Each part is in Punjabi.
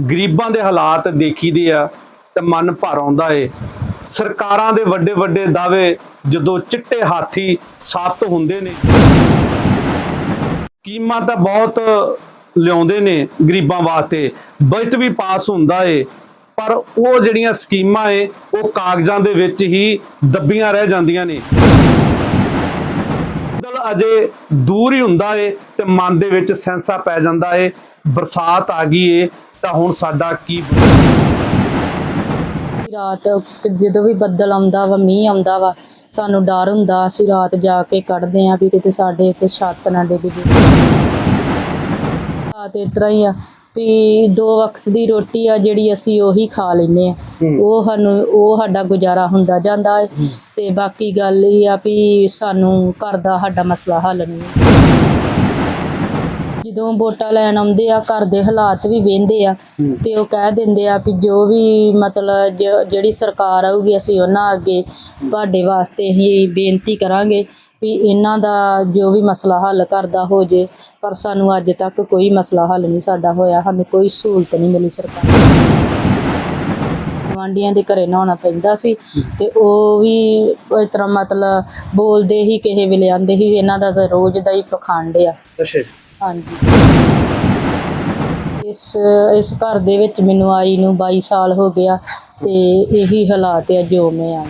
ਗਰੀਬਾਂ ਦੇ ਹਾਲਾਤ ਦੇਖੀਦੇ ਆ ਤੇ ਮਨ ਭਰ ਆਉਂਦਾ ਏ। ਸਰਕਾਰਾਂ ਦੇ ਵੱਡੇ ਵੱਡੇ ਦਾਅਵੇ ਜਦੋਂ ਚਿੱਟੇ ਹਾਥੀ ਸੱਤ ਹੁੰਦੇ ਨੇ ਸਕੀਮਾਂ ਤਾਂ ਬਹੁਤ ਲਿਆਉਂਦੇ ਨੇ ਗਰੀਬਾਂ ਵਾਸਤੇ। ਬਜਟ ਵੀ ਪਾਸ ਹੁੰਦਾ ਏ, ਪਰ ਉਹ ਜਿਹੜੀਆਂ ਸਕੀਮਾਂ ਏ, ਉਹ ਕਾਗਜ਼ਾਂ ਦੇ ਵਿੱਚ ਹੀ ਦੱਬੀਆਂ ਰਹਿ ਜਾਂਦੀਆਂ ਨੇ। ਬਦਲ ਅਜੇ ਦੂਰ ਹੀ ਹੁੰਦਾ ਏ ਤੇ ਮਨ ਦੇ ਵਿੱਚ ਸੈਂਸਾ ਪੈ ਜਾਂਦਾ ਏ। ਬਰਸਾਤ ਆ ਗਈ ਏ ਤਾਂ ਹੁਣ ਸਾਡਾ ਕੀ ਰਾਤ ਜਦੋਂ ਵੀ ਬੱਦਲ ਆਉਂਦਾ ਵਾ ਮੀਂਹ ਆਉਂਦਾ ਵਾ ਸਾਨੂੰ ਡਰ ਹੁੰਦਾ ਅਸੀਂ ਰਾਤ ਜਾ ਕੇ ਕੱਢਦੇ ਆਂ ਵੀ ਕਿਤੇ ਸਾਡੇ ਇੱਥੇ ਛੱਤ ਨਾ ਡਿੱਗ ਜੇ। ਰਾਤ ਇਸ ਤਰ੍ਹਾਂ ਹੀ ਆ ਵੀ ਦੋ ਵਕਤ ਦੀ ਰੋਟੀ ਆ ਜਿਹੜੀ ਅਸੀਂ ਉਹੀ ਖਾ ਲੈਨੇ ਆ ਉਹ ਸਾਨੂੰ ਉਹ ਸਾਡਾ ਗੁਜ਼ਾਰਾ ਹੁੰਦਾ ਜਾਂਦਾ ਹੈ। ਤੇ ਬਾਕੀ ਗੱਲ ਇਹ ਆ ਵੀ ਸਾਨੂੰ ਘਰ ਦਾ ਸਾਡਾ ਮਸਲਾ ਹੱਲ ਨਹੀਂ। ਜਦੋਂ ਵੋਟਾਂ ਲੈਣ ਆਉਂਦੇ ਆ ਘਰ ਦੇ ਹਾਲਾਤ ਵੀ ਵੇਂਦੇ ਆ ਤੇ ਉਹ ਕਹਿ ਦਿੰਦੇ ਆ ਵੀ ਜੋ ਵੀ ਮਤਲਬ ਜ- ਜਿਹੜੀ ਸਰਕਾਰ ਆਊਗੀ ਅਸੀਂ ਉਹਨਾਂ ਅੱਗੇ ਤੁਹਾਡੇ ਵਾਸਤੇ ਹੀ ਬੇਨਤੀ ਕਰਾਂਗੇ ਵੀ ਇਹਨਾਂ ਦਾ ਜੋ ਵੀ ਮਸਲਾ ਹੱਲ ਕਰਦਾ ਹੋ ਜੇ ਪਰ ਸਾਨੂੰ ਅੱਜ ਤੱਕ ਕੋਈ ਮਸਲਾ ਹੱਲ ਨਹੀਂ ਸਾਡਾ ਹੋਇਆ ਸਾਨੂੰ ਕੋਈ ਸਹੂਲਤ ਨਹੀਂ ਮਿਲੀ ਸਰਕਾਰ ਗਵਾਂਡੀਆਂ ਦੇ ਘਰੇ ਨਹਾਉਣਾ ਪੈਂਦਾ ਸੀ ਤੇ ਉਹ ਵੀ ਇਸ ਤਰ੍ਹਾਂ ਮਤਲਬ ਬੋਲਦੇ ਹੀ ਕਿਸੇ ਵੇਲੇ ਆਂਦੇ ਹੀ ਇਹਨਾਂ ਦਾ ਤਾਂ ਰੋਜ਼ ਦਾ ਹੀ ਪਖੰਡ ਆ। ਅੱਛਾ ਹਾਂਜੀ। ਇਸ ਇਸ ਘਰ ਦੇ ਵਿੱਚ ਮੈਨੂੰ ਆਈ ਨੂੰ 22 ਸਾਲ ਹੋ ਗਿਆ ਤੇ ਇਹੀ ਹਾਲਾਤ ਆ ਜੋ ਮੈਂ ਆ।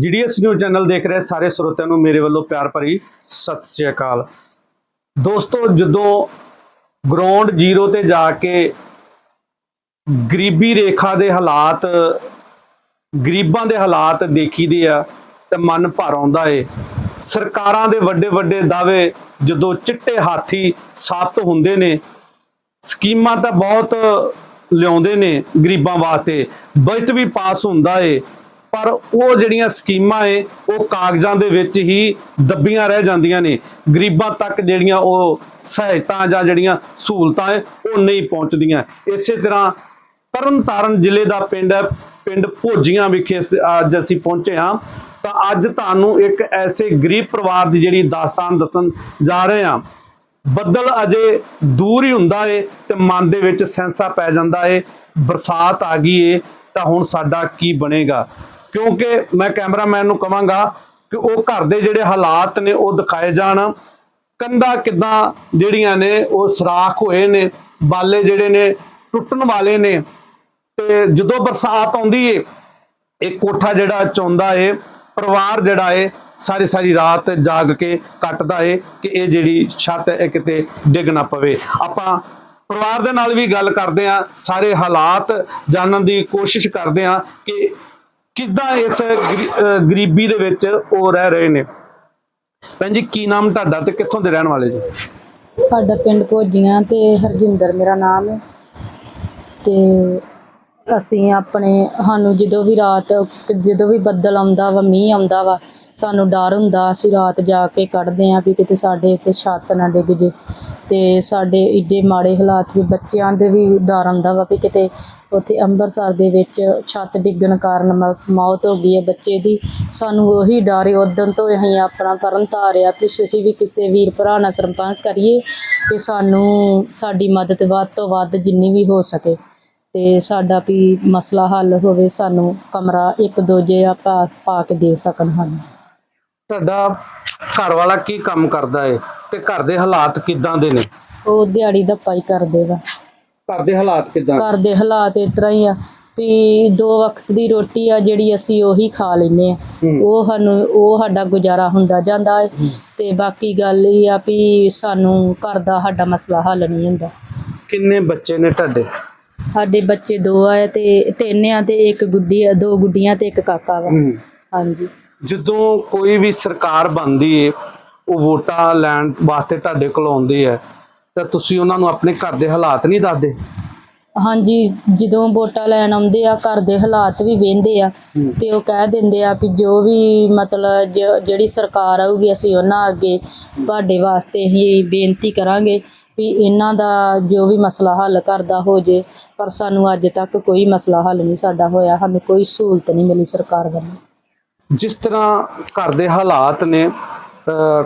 ਜੀਡੀਐਸ ਨਿਊਜ਼ ਚੈਨਲ ਦੇਖ ਰਹੇ ਸਾਰੇ ਸਰੋਤਿਆਂ ਨੂੰ ਮੇਰੇ ਵੱਲੋਂ ਪਿਆਰ ਭਰੀ ਸਤਿ ਸ੍ਰੀ ਅਕਾਲ। ਦੋਸਤੋ, ਜਦੋਂ ਗਰਾਊਂਡ ਜ਼ੀਰੋ ਤੇ ਜਾ ਕੇ ਗਰੀਬੀ ਰੇਖਾ ਦੇ ਹਾਲਾਤ, ਗਰੀਬਾਂ ਦੇ ਹਾਲਾਤ ਦੇਖੀਦੇ ਆ, ਤੇ ਮਨ ਭਰ ਆਉਂਦਾ ਏ। ਸਰਕਾਰਾਂ ਦੇ ਵੱਡੇ ਵੱਡੇ ਦਾਅਵੇ ਜਦੋਂ ਚਿੱਟੇ ਹਾਥੀ ਸੱਤ ਹੁੰਦੇ ਨੇ, ਸਕੀਮਾਂ ਤਾਂ ਬਹੁਤ ਲਿਆਉਂਦੇ ਨੇ ਗਰੀਬਾਂ ਵਾਸਤੇ, ਬਜਟ ਵੀ ਪਾਸ ਹੁੰਦਾ ਏ, ਪਰ ਉਹ ਜਿਹੜੀਆਂ ਸਕੀਮਾਂ ਏ, ਉਹ ਕਾਗਜ਼ਾਂ ਦੇ ਵਿੱਚ ਹੀ ਦੱਬੀਆਂ ਰਹਿ ਜਾਂਦੀਆਂ ਨੇ। ਗਰੀਬਾਂ ਤੱਕ ਜਿਹੜੀਆਂ ਉਹ ਸਹਾਇਤਾ ਜਾਂ ਜਿਹੜੀਆਂ ਸਹੂਲਤਾਂ ਏ, ਉਹ ਨਹੀਂ ਪਹੁੰਚਦੀਆਂ। ਇਸੇ ਤਰ੍ਹਾਂ ਤਰਨਤਾਰਨ ਜ਼ਿਲ੍ਹੇ ਦਾ ਪਿੰਡ ਹੈ, ਪਿੰਡ ਭੋਜੀਆਂ ਵਿਖੇ ਅੱਜ ਅਸੀਂ ਪਹੁੰਚੇ ਹਾਂ। ਤਾਂ ਅੱਜ ਤੁਹਾਨੂੰ ਇੱਕ ਐਸੇ ਗਰੀਬ ਪਰਿਵਾਰ ਦੀ ਜਿਹੜੀ ਦਾਸਤਾਨ ਦੱਸਣ ਜਾ ਰਹੇ ਹਾਂ। ਬੱਦਲ ਅਜੇ ਦੂਰ ਹੀ ਹੁੰਦਾ ਏ ਤੇ ਮਨ ਦੇ ਵਿੱਚ ਸੈਂਸਾ ਪੈ ਜਾਂਦਾ ਏ, ਬਰਸਾਤ ਆ ਗਈ ਏ, ਤਾਂ ਹੁਣ ਸਾਡਾ ਕੀ ਬਣੇਗਾ? ਕਿਉਂਕਿ ਮੈਂ ਕੈਮਰਾਮੈਨ ਨੂੰ ਕਵਾਂਗਾ ਕਿ ਉਹ ਘਰ ਦੇ ਜਿਹੜੇ ਹਾਲਾਤ ਨੇ ਉਹ ਦਿਖਾਏ ਜਾਣ। ਕੰਧਾਂ ਕਿਦਾਂ ਜਿਹੜੀਆਂ ਨੇ ਉਹ ਸਰਾਖ ਹੋਏ ਨੇ, ਬਾਲੇ ਜਿਹੜੇ ਨੇ ਟੁੱਟਣ ਵਾਲੇ ਨੇ। ਤੇ ਜਦੋਂ ਬਰਸਾਤ ਆਉਂਦੀ ਏ ਇਹ ਕੋਠਾ ਜਿਹੜਾ ਚੌਂਦਾ ਏ ਪਰਿਵਾਰ ਜਿਹੜਾ ਏ, ਸਾਰੀ ਸਾਰੀ ਰਾਤ ਜਾਗ ਕੇ ਕੱਟਦਾ ਏ ਕਿ ਇਹ ਜਿਹੜੀ ਛੱਤ ਹੈ ਕਿਤੇ ਡਿੱਗ ਨਾ ਪਵੇ। ਆਪਾਂ ਪਰਿਵਾਰ ਦੇ ਨਾਲ ਵੀ ਗੱਲ ਕਰਦੇ ਆ, ਸਾਰੇ ਹਾਲਾਤ ਜਾਣਨ ਦੀ ਕੋਸ਼ਿਸ਼ ਕਰਦੇ ਆ ਕਿ ਕਿੱਦਾਂ ਇਸ ਗਰੀਬੀ ਦੇ ਵਿੱਚ ਉਹ ਰਹਿ ਰਹੇ ਨੇ। ਭੈਣ ਜੀ, ਕੀ ਨਾਮ ਤੁਹਾਡਾ ਤੇ ਕਿੱਥੋਂ ਦੇ ਰਹਿਣ ਵਾਲੇ ਜੀ? ਸਾਡਾ ਪਿੰਡ ਭੋਜੀਆਂ ਤੇ ਹਰਜਿੰਦਰ ਮੇਰਾ ਨਾਮ ਹੈ ਤੇ ਅਸੀਂ ਆਪਣੇ, ਸਾਨੂੰ ਜਦੋਂ ਵੀ ਰਾਤ, ਜਦੋਂ ਵੀ ਬੱਦਲ ਆਉਂਦਾ ਵਾ, ਮੀਂਹ ਆਉਂਦਾ ਵਾ, ਸਾਨੂੰ ਡਰ ਹੁੰਦਾ, ਅਸੀਂ ਰਾਤ ਜਾ ਕੇ ਕੱਢਦੇ ਹਾਂ ਵੀ ਕਿਤੇ ਸਾਡੇ ਇੱਥੇ ਛੱਤ ਨਾ ਡਿੱਗ ਜੇ। ਅਤੇ ਸਾਡੇ ਏਡੇ ਮਾੜੇ ਹਾਲਾਤ ਵੀ ਬੱਚਿਆਂ ਦੇ ਵੀ ਡਰ ਆਉਂਦਾ ਵਾ ਵੀ ਕਿਤੇ ਉੱਥੇ ਅੰਮ੍ਰਿਤਸਰ ਦੇ ਵਿੱਚ ਛੱਤ ਡਿੱਗਣ ਕਾਰਨ ਮ- ਮੌਤ ਹੋ ਗਈ ਹੈ ਬੱਚੇ ਦੀ। ਸਾਨੂੰ ਉਹੀ ਡਰ ਹੈ ਤੋਂ ਅਸੀਂ ਆਪਣਾ ਪਰਨ ਧਾਰਿਆ ਵੀ ਅਸੀਂ ਵੀ ਕਿਸੇ ਵੀਰ ਭਰਾ ਨਾਲ ਸੰਪਰਕ ਕਰੀਏ ਕਿ ਸਾਨੂੰ ਸਾਡੀ ਮਦਦ ਵੱਧ ਤੋਂ ਵੱਧ ਜਿੰਨੀ ਵੀ ਹੋ ਸਕੇ। ਤੇ ਸਾਡਾ ਵੀ ਮਸਲਾ ਹੱਲ ਹੋਵੇ ਸਾਨੂੰ ਕਮਰਾ ਇੱਕ ਦੋ ਜੇ ਆਪਾਂ ਪਾ ਕੇ ਦੇ ਸਕਣ ਹਨ ਤੁਹਾਡਾ ਘਰ ਵਾਲਾ ਕੀ ਕੰਮ ਕਰਦਾ ਏ ਤੇ ਘਰ ਦੇ ਹਾਲਾਤ ਕਿੱਦਾਂ ਦੇ ਨੇ? ਉਹ ਦਿਹਾੜੀ ਦਾ ਪਾਈ ਕਰਦੇ ਵਾ। ਘਰ ਦੇ ਹਾਲਾਤ ਕਿੱਦਾਂ? ਘਰ ਦੇ ਹਾਲਾਤ ਇਸ ਤਰ੍ਹਾਂ ਹੀ ਆ ਵੀ ਦੋ ਵਕਤ ਦੀ ਰੋਟੀ ਆ ਜਿਹੜੀ ਅਸੀਂ ਉਹੀ ਖਾ ਲੈਨੇ ਆ। ਉਹ ਸਾਨੂੰ ਉਹ ਸਾਡਾ ਗੁਜ਼ਾਰਾ ਹੁੰਦਾ ਜਾਂਦਾ ਹੈ। ਤੇ ਬਾਕੀ ਗੱਲ ਇਹ ਆ ਵੀ ਸਾਨੂੰ ਘਰ ਦਾ ਸਾਡਾ ਮਸਲਾ ਹੱਲ ਨਹੀਂ ਹੁੰਦਾ। ਕਿੰਨੇ ਬੱਚੇ ਨੇ ਤੁਹਾਡੇ? ਸਾਡੇ ਬੱਚੇ ਦੋ ਆ ਤੇ ਤਿੰਨ ਆ ਤੇ ਇੱਕ ਗੁੱਡੀ ਆ ਦੋ ਗੁੱਡੀਆਂ ਤੇ ਇੱਕ ਕਾਕਾ ਵਾ। ਹਾਂਜੀ। ਜਦੋਂ ਕੋਈ ਵੀ ਸਰਕਾਰ ਬਣਦੀ ਏ ਉਹ ਵੋਟਾਂ ਲੈਣ ਵਾਸਤੇ ਤੁਹਾਡੇ ਕੋਲ ਆਉਂਦੀ ਹੈ ਤਾਂ ਤੁਸੀਂ ਉਹਨਾਂ ਨੂੰ ਆਪਣੇ ਘਰ ਦੇ ਹਾਲਾਤ ਨਹੀਂ ਦੱਸਦੇ? ਹਾਂਜੀ ਜਦੋਂ ਵੋਟਾਂ ਲੈਣ ਆਉਂਦੇ ਆ ਘਰ ਦੇ ਹਾਲਾਤ ਵੀ ਵੇਂਦੇ ਆ ਤੇ ਉਹ ਕਹਿ ਦਿੰਦੇ ਆ ਵੀ ਜੋ ਵੀ ਮਤਲਬ ਜ- ਜਿਹੜੀ ਸਰਕਾਰ ਆਊਗੀ ਅਸੀਂ ਉਹਨਾਂ ਅੱਗੇ ਤੁਹਾਡੇ ਵਾਸਤੇ ਹੀ ਬੇਨਤੀ ਕਰਾਂਗੇ ਵੀ ਇਹਨਾਂ ਦਾ ਜੋ ਵੀ ਮਸਲਾ ਹੱਲ ਕਰਦਾ ਹੋ ਜੇ ਪਰ ਸਾਨੂੰ ਅੱਜ ਤੱਕ ਕੋਈ ਮਸਲਾ ਹੱਲ ਨਹੀਂ ਸਾਡਾ ਹੋਇਆ ਸਾਨੂੰ ਕੋਈ ਸਹੂਲਤ ਨਹੀਂ ਮਿਲੀ ਸਰਕਾਰ ਵੱਲੋਂ। ਜਿਸ ਤਰ੍ਹਾਂ ਘਰ ਦੇ ਹਾਲਾਤ ਨੇ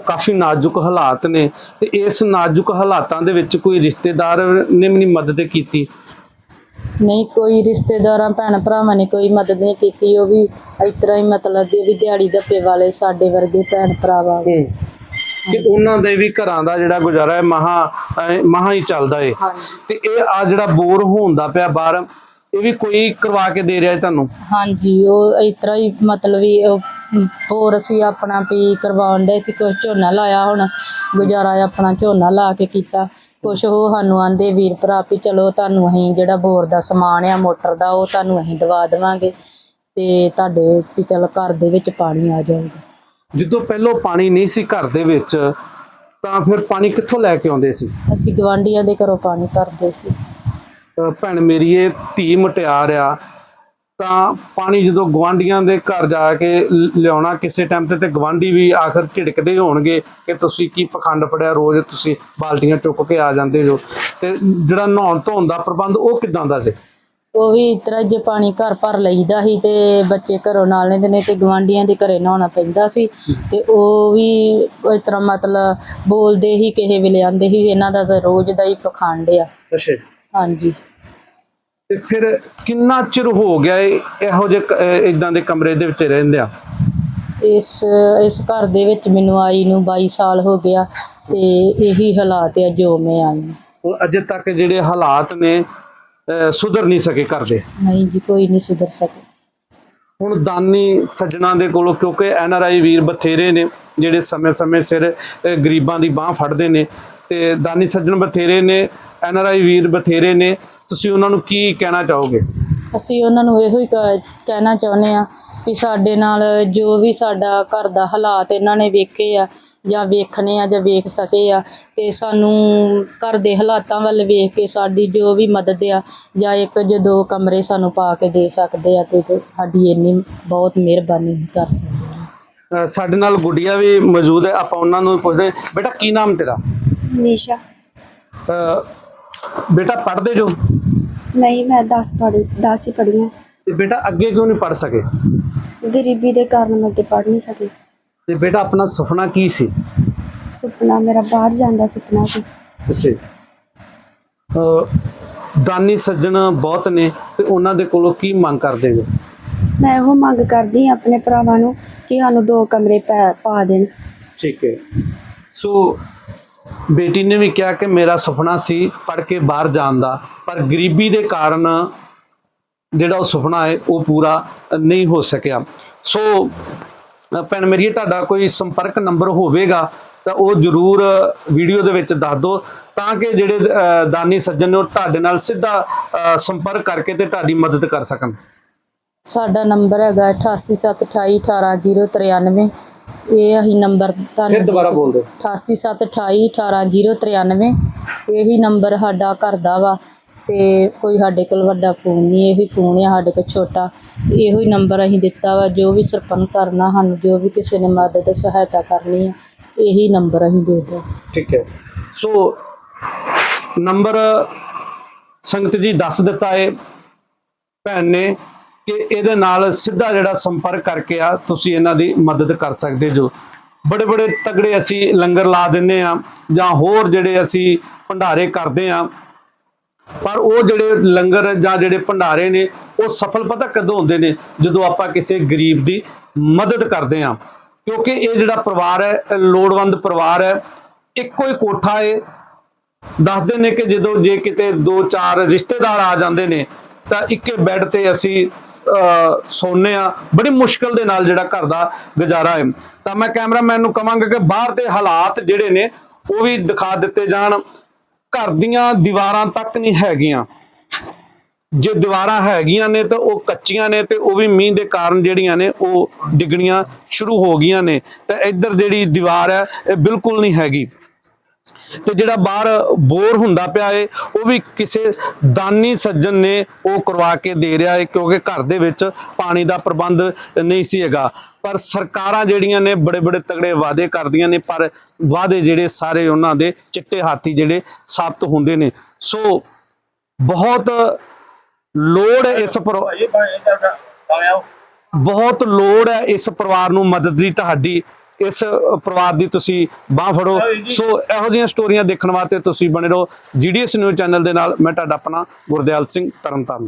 ਕਾਫੀ ਨਾਜ਼ੁਕ ਹਾਲਾਤ ਨੇ ਤੇ ਇਸ ਨਾਜ਼ੁਕ ਹਾਲਾਤਾਂ ਦੇ ਵਿੱਚ ਕੋਈ ਰਿਸ਼ਤੇਦਾਰ ਨੇ ਵੀ ਨਹੀਂ ਮਦਦ ਕੀਤੀ? ਨਹੀਂ ਕੋਈ ਰਿਸ਼ਤੇਦਾਰਾਂ ਭੈਣ ਭਰਾਵਾਂ ਨੇ ਕੋਈ ਮਦਦ ਨਹੀਂ ਕੀਤੀ ਉਹ ਵੀ ਇਸ ਤਰ੍ਹਾਂ ਹੀ ਮਤਲਬ ਦੇ ਵੀ ਦਿਹਾੜੀ ਦੱਪੇ ਵਾਲੇ ਸਾਡੇ ਵਰਗੇ ਭੈਣ ਭਰਾਵਾ। ਕਿ ਉਹਨਾਂ ਦੇ ਵੀ ਘਰਾਂ ਦਾ ਜਿਹੜਾ ਗੁਜ਼ਾਰਾ ਹੈ ਮਹਾ ਮਹਾ ਹੀ ਚੱਲਦਾ ਏ। ਤੇ ਇਹ ਆ ਜਿਹੜਾ ਬੋਰ ਹੁੰਦਾ ਪਿਆ ਬਾਹਰ ਇਹ ਵੀ ਕੋਈ ਕਰਵਾ ਕੇ ਦੇ ਰਿਹਾ ਤੁਹਾਨੂੰ? ਹਾਂਜੀ ਉਹ ਇਸ ਤਰ੍ਹਾਂ ਹੀ ਮਤਲਬ ਵੀ ਹੋਰ ਅਸੀਂ ਆਪਣਾ ਵੀ ਕਰਵਾਉਣ ਦੇ ਸੀ ਕੁਛ ਝੋਨਾ ਲਾਇਆ ਹੁਣ ਗੁਜ਼ਾਰਾ ਆਪਣਾ ਝੋਨਾ ਲਾ ਕੇ ਕੀਤਾ। ਕੁਛ ਉਹ ਸਾਨੂੰ ਆਂਦੇ ਵੀਰ ਭਰਾ ਵੀ ਚਲੋ ਤੁਹਾਨੂੰ ਅਸੀਂ ਜਿਹੜਾ ਬੋਰ ਦਾ ਸਮਾਨ ਆ ਮੋਟਰ ਦਾ ਉਹ ਤੁਹਾਨੂੰ ਅਸੀਂ ਦਵਾ ਦੇਵਾਂਗੇ। ਤੇ ਤੁਹਾਡੇ ਵੀ ਚਲ ਘਰ ਦੇ ਵਿੱਚ ਪਾਣੀ ਆ ਜਾਊਗਾ। ਜਦੋਂ ਪਹਿਲੋਂ ਪਾਣੀ ਨਹੀਂ ਸੀ ਘਰ ਦੇ ਵਿੱਚ ਤਾਂ ਫਿਰ ਪਾਣੀ ਕਿੱਥੋਂ ਲੈ ਕੇ ਆਉਂਦੇ ਸੀ? ਅਸੀਂ ਗਵਾਂਢੀਆਂ ਦੇ ਘਰੋਂ ਪਾਣੀ ਭਰਦੇ ਸੀ। ਅਹ ਭੈਣ ਮੇਰੀ ਇਹ ਧੀ ਮਟਿਆਰ ਆ ਤਾਂ ਪਾਣੀ ਜਦੋਂ ਗਵਾਂਢੀਆਂ ਦੇ ਘਰ ਜਾ ਕੇ ਲ- ਲਿਆਉਣਾ ਕਿਸੇ ਟਾਈਮ ਤੇ ਤੇ ਗਵਾਂਢੀ ਵੀ ਆਖਰ ਝਿੜਕਦੇ ਹੋਣਗੇ ਕਿ ਤੁਸੀਂ ਕੀ ਪਖੰਡ ਫੜਿਆ ਰੋਜ਼ ਤੁਸੀਂ ਬਾਲਟੀਆਂ ਚੁੱਕ ਕੇ ਆ ਜਾਂਦੇ ਜੋ। ਤੇ ਜਿਹੜਾ ਨਹਾਉਣ ਧੋਣ ਦਾ ਪ੍ਰਬੰਧ ਉਹ ਕਿਦਾਂ ਦਾ ਸੀ? ਉਹ ਵੀ ਇਸ ਤਰ੍ਹਾਂ ਜੇ ਪਾਣੀ ਘਰ ਭਰ ਲਈਦਾ ਸੀ ਤੇ ਬੱਚੇ ਘਰੋਂ ਨਾਲ ਲੈਂਦੇ ਨੇ ਤੇ ਗਵਾਂਢੀਆਂ ਦੇ ਘਰੇ ਨਹਾਉਣਾ ਪੈਂਦਾ ਸੀ। ਤੇ ਉਹ ਵੀ ਇਸ ਤਰ੍ਹਾਂ ਮਤਲਬ ਬੋਲਦੇ ਹੀ ਕਿਸੇ ਵੇਲੇ ਆਂਦੇ ਸੀ ਇਹਨਾਂ ਦਾ ਤਾਂ ਰੋਜ਼ ਦਾ ਹੀ ਪਖੰਡ ਆ। ਅੱਛਾ ਹਾਂਜੀ। ਤੇ ਫਿਰ ਕਿੰਨਾ ਚਿਰ ਹੋ ਗਿਆ ਇਹ ਇਹੋ ਜਿਹੇ ਇਦਾਂ ਦੇ ਕਮਰੇ ਦੇ ਵਿੱਚ ਰਹਿੰਦੇ ਆ? ਇਸ ਇਸ ਘਰ ਦੇ ਵਿੱਚ ਮੈਨੂੰ ਆਈ ਨੂੰ 22 ਸਾਲ ਹੋ ਗਿਆ ਤੇ ਇਹੀ ਹਾਲਾਤ ਆ ਜੋ ਮੈਂ ਆਈ। ਹਾਂ। ਹੁਣ ਅਜੇ ਤੱਕ ਜਿਹੜੇ ਹਾਲਾਤ ਨੇ ਸੁਧਰ ਨਹੀਂ ਸਕੇ ਘਰ ਦੇ। ਨਹੀਂ ਜੀ ਕੋਈ ਨਹੀਂ ਸੁਧਰ ਸਕੇ। ਹੁਣ ਦਾਨੀ ਸੱਜਣਾ ਦੇ ਕੋਲੋਂ ਕਿਉਂਕਿ ਐਨ ਆਰ ਆਈ ਵੀਰ ਬਥੇਰੇ ਨੇ ਜਿਹੜੇ ਸਮੇਂ-ਸਮੇਂ ਸਿਰ ਗਰੀਬਾਂ ਦੀ ਬਾਹ ਫੜਦੇ ਨੇ ਤੇ ਦਾਨੀ ਸੱਜਣ ਬਥੇਰੇ ਨੇ ਐਨ ਆਰ ਆਈ ਵੀਰ ਬਥੇਰੇ ਨੇ ਤੁਸੀਂ ਉਹਨਾਂ ਨੂੰ ਕੀ ਕਹਿਣਾ ਚਾਹੋਗੇ? ਅਸੀਂ ਉਹਨਾਂ ਨੂੰ ਇਹੋ ਹੀ ਕ- ਕਹਿਣਾ ਚਾਹੁੰਦੇ ਆ ਕਿ ਸਾਡੇ ਨਾਲ ਜੋ ਵੀ ਸਾਡਾ ਘਰ ਦਾ ਹਾਲਾਤ ਇਹਨਾਂ ਨੇ ਵੇਖੇ ਆ ਜਾਂ ਵੇਖਣੇ ਆ ਜਾਂ ਵੇਖ ਸਕੇ ਆ ਤੇ ਸਾਨੂੰ ਘਰ ਦੇ ਹਾਲਾਤਾਂ ਵੱਲ ਵੇਖ ਕੇ ਸਾਡੀ ਜੋ ਵੀ ਮਦਦ ਆ ਜਾਂ ਇੱਕ ਜਾਂ ਦੋ ਕਮਰੇ ਸਾਨੂੰ ਪਾ ਕੇ ਦੇ ਸਕਦੇ ਆ ਤੇ ਸਾਡੀ ਇੰਨੀ ਬਹੁਤ ਮਿਹਰਬਾਨੀ ਕਰ ਸਕਦੇ ਆ ਸਾਡੇ ਨਾਲ ਗੁੱਡੀਆ ਵੀ ਮੌਜੂਦ ਹੈ ਆਪਾਂ ਉਹਨਾਂ ਨੂੰ ਪੁੱਛਦੇ ਬੇਟਾ ਕੀ ਨਾਮ ਤੇਰਾ? ਨਿਸ਼ਾ ਬੇਟਾ ਪੜ੍ਹਦੇ ਜੋ? ਨਹੀਂ ਮੈਂ 10 ਪੜ੍ਹੀ 10 ਹੀ ਪੜ੍ਹੀਆਂ। ਤੇ ਬੇਟਾ ਅੱਗੇ ਕਿਉਂ ਨਹੀਂ ਪੜ੍ਹ ਸਕੇ? ਗਰੀਬੀ ਦੇ ਕਾਰਨ ਮੈਂ ਅੱਗੇ ਪੜ੍ਹ ਨਹੀਂ ਸਕੀ। ਤੇ ਬੇਟਾ ਆਪਣਾ ਸੁਪਨਾ ਕੀ ਸੀ? ਸੁਪਨਾ ਮੇਰਾ ਬਾਹਰ ਜਾਣ ਦਾ ਸੁਪਨਾ ਸੀ। ਅੱਛਾ ਦਾਨੀ ਸੱਜਣ ਬਹੁਤ ਨੇ ਤੇ ਉਹਨਾਂ ਦੇ ਕੋਲੋਂ ਕੀ ਮੰਗ ਕਰਦੇ ਜੋ ਮੈਂ ਇਹੋ ਮੰਗ ਕਰਦੀ ਹਾਂ ਆਪਣੇ ਭਰਾਵਾਂ ਨੂੰ ਕਿ ਸਾਨੂੰ ਦੋ ਕਮਰੇ ਪਾ ਦੇਣ। ਠੀਕ ਹੈ। ਸੋ ਬੇਟੀ ਨੇ ਵੀ ਕਿਹਾ ਕਿ ਮੇਰਾ ਸੁਪਨਾ ਸੀ ਪੜ ਕੇ ਬਾਹਰ ਜਾਣ ਦਾ, ਪਰ ਗਰੀਬੀ ਦੇ ਕਾਰਨ ਜਿਹੜਾ ਉਹ ਸੁਪਨਾ ਹੈ, ਉਹ ਪੂਰਾ ਨਹੀਂ ਹੋ ਸਕਿਆ। ਸੋ, ਭੈਣ ਮੇਰੀ ਤੁਹਾਡਾ ਕੋਈ ਸੰਪਰਕ ਨੰਬਰ ਹੋਵੇਗਾ, ਤਾਂ ਉਹ ਜਰੂਰ ਵੀਡੀਓ ਦੇ ਵਿੱਚ ਦੱਸ ਦਿਓ, ਤਾਂ ਕਿ ਜਿਹੜੇ ਦਾਨੀ ਸੱਜਣ ਨੇ ਉਹ ਤੁਹਾਡੇ ਨਾਲ ਸਿੱਧਾ ਸੰਪਰਕ ਕਰਕੇ ਤੇ ਤੁਹਾਡੀ ਮਦਦ ਕਰ ਸਕਣ। ਸਾਡਾ ਨੰਬਰ ਹੈਗਾ 8872188093 ਇਹ ਅਸੀਂ ਨੰਬਰ ਤੁਹਾਨੂੰ ਫਿਰ ਦੁਬਾਰਾ ਬੋਲ ਦਿਓ 8872188093 ਇਹੀ ਨੰਬਰ ਸਾਡਾ ਘਰ ਦਾ ਵਾ ਤੇ ਕੋਈ ਸਾਡੇ ਕੋਲ ਵੱਡਾ ਫੋਨ ਨਹੀਂ ਇਹੀ ਫੋਨ ਆ ਸਾਡੇ ਕੋਲ ਛੋਟਾ। ਇਹੋ ਹੀ ਨੰਬਰ ਅਸੀਂ ਦਿੱਤਾ ਵਾ ਜੋ ਵੀ ਸਰਪੰਚ ਕਰਨਾ ਸਾਨੂੰ ਜੋ ਵੀ ਕਿਸੇ ਨੇ ਮਦਦ ਸਹਾਇਤਾ ਕਰਨੀ ਆ ਇਹੀ ਨੰਬਰ ਅਸੀਂ ਦੇ ਦਿਓ। ਠੀਕ ਹੈ। ਸੋ ਨੰਬਰ ਸੰਗਤ ਜੀ ਦੱਸ ਦਿੱਤਾ ਹੈ ਭੈਣ ਨੇ। ਕਿ ਇਹਦੇ ਨਾਲ ਸਿੱਧਾ ਜਿਹੜਾ ਸੰਪਰਕ ਕਰਕੇ ਆ, ਤੁਸੀਂ ਇਹਨਾਂ ਦੀ ਮਦਦ ਕਰ ਸਕਦੇ ਜੋ। ਬੜੇ ਬੜੇ ਤਗੜੇ ਅਸੀਂ ਲੰਗਰ ਲਾ ਦਿੰਨੇ ਆ, ਜਾਂ ਹੋਰ ਜਿਹੜੇ ਅਸੀਂ ਭੰਡਾਰੇ ਕਰਦੇ ਆ। ਪਰ ਉਹ ਜਿਹੜੇ ਲੰਗਰ ਜਾਂ ਜਿਹੜੇ ਭੰਡਾਰੇ ਨੇ, ਉਹ ਸਫਲ ਪਤਾ ਕਦੋਂ ਹੁੰਦੇ ਨੇ? ਜਦੋਂ ਆਪਾਂ ਕਿਸੇ ਗਰੀਬ ਦੀ ਮਦਦ ਕਰਦੇ ਆ। ਕਿਉਂਕਿ ਇਹ ਜਿਹੜਾ ਪਰਿਵਾਰ ਹੈ ਲੋੜਵੰਦ ਪਰਿਵਾਰ ਹੈ, ਇੱਕੋ ਹੀ ਕੋਠਾ ਹੈ ਦੱਸਦੇ ਨੇ ਕਿ ਜਦੋਂ ਜੇ ਕਿਤੇ ਦੋ ਚਾਰ ਰਿਸ਼ਤੇਦਾਰ ਆ ਜਾਂਦੇ ਨੇ, ਤਾਂ ਇੱਕੇ ਬੈੱਡ ਤੇ ਅਸੀਂ ਅਹ, ਆ ਬੜੀ ਮੁਸ਼ਕਲ ਦੇ ਨਾਲ ਜਿਹੜਾ ਘਰ ਦਾ ਗੁਜ਼ਾਰਾ ਹੈ। ਤਾਂ ਮੈਂ ਕੈਮਰਾਮੈਨ ਨੂੰ ਕਹਾਂਗਾ ਕਿ ਬਾਹਰ ਦੇ ਹਾਲਾਤ ਜਿਹੜੇ ਨੇ ਉਹ ਵੀ ਦਿਖਾ ਦਿੱਤੇ ਜਾਣ। ਘਰ ਦੀਆਂ ਦੀਵਾਰਾਂ ਤੱਕ ਨਹੀਂ ਹੈਗੀਆਂ। ਜੇ ਦੀਵਾਰਾਂ ਹੈਗੀਆਂ ਨੇ ਤਾਂ ਉਹ ਕੱਚੀਆਂ ਨੇ ਤੇ ਉਹ ਵੀ ਮੀਂਹ ਦੇ ਕਾਰਨ ਜਿਹੜੀਆਂ ਨੇ ਉਹ ਡਿੱਗਣੀਆਂ ਸ਼ੁਰੂ ਹੋ ਗਈਆਂ ਨੇ। ਤਾਂ ਇੱਧਰ ਜਿਹੜੀ ਦੀਵਾਰ ਹੈ ਇਹ ਬਿਲਕੁਲ ਨਹੀਂ ਹੈਗੀ। ਤੇ ਜਿਹੜਾ ਬਾਹਰ ਬੋਰ ਹੁੰਦਾ ਪਿਆ ਏ ਉਹ ਵੀ ਕਿਸੇ ਦਾਨੀ ਸੱਜਣ ਨੇ ਉਹ ਕਰਵਾ ਕੇ ਦੇ ਰਿਹਾ ਏ ਕਿਉਂਕਿ ਘਰ ਦੇ ਵਿੱਚ ਪਾਣੀ ਦਾ ਪ੍ਰਬੰਧ ਨਹੀਂ ਸੀ ਹੈਗਾ। ਪਰ ਸਰਕਾਰਾਂ ਜਿਹੜੀਆਂ ਨੇ ਬੜੇ ਬੜੇ ਤਗੜੇ ਵਾਅਦੇ ਕਰਦੀਆਂ ਨੇ ਪਰ ਵਾਅਦੇ ਜਿਹੜੇ ਸਾਰੇ ਉਹਨਾਂ ਦੇ ਚਿੱਟੇ ਹਾਥੀ ਜਿਹੜੇ ਸਾਬਤ ਹੁੰਦੇ ਨੇ। ਸੋ ਬਹੁਤ ਲੋੜ ਹੈ ਇਸ ਪਰ ਬਹੁਤ ਲੋੜ ਹੈ ਇਸ ਪਰਿਵਾਰ ਨੂੰ ਮਦਦ ਦੀ ਤੁਹਾਡੀ ਇਸ ਪਰਿਵਾਰ ਦੀ ਤੁਸੀਂ ਬਾਹ ਫੜੋ। ਸੋ ਇਹੋ ਜਿਹੀਆਂ ਸਟੋਰੀਆਂ ਦੇਖਣ ਵਾਸਤੇ ਤੁਸੀਂ ਬਣੇ ਰਹੋ। ਜੀਡੀਐਸ ਨਿਊਜ਼ ਚੈਨਲ ਦੇ ਨਾਲ ਮੈਂ ਤੁਹਾਡਾ ਆਪਣਾ ਗੁਰਦਿਆਲ ਸਿੰਘ ਤਰਨਤਾਰਨ।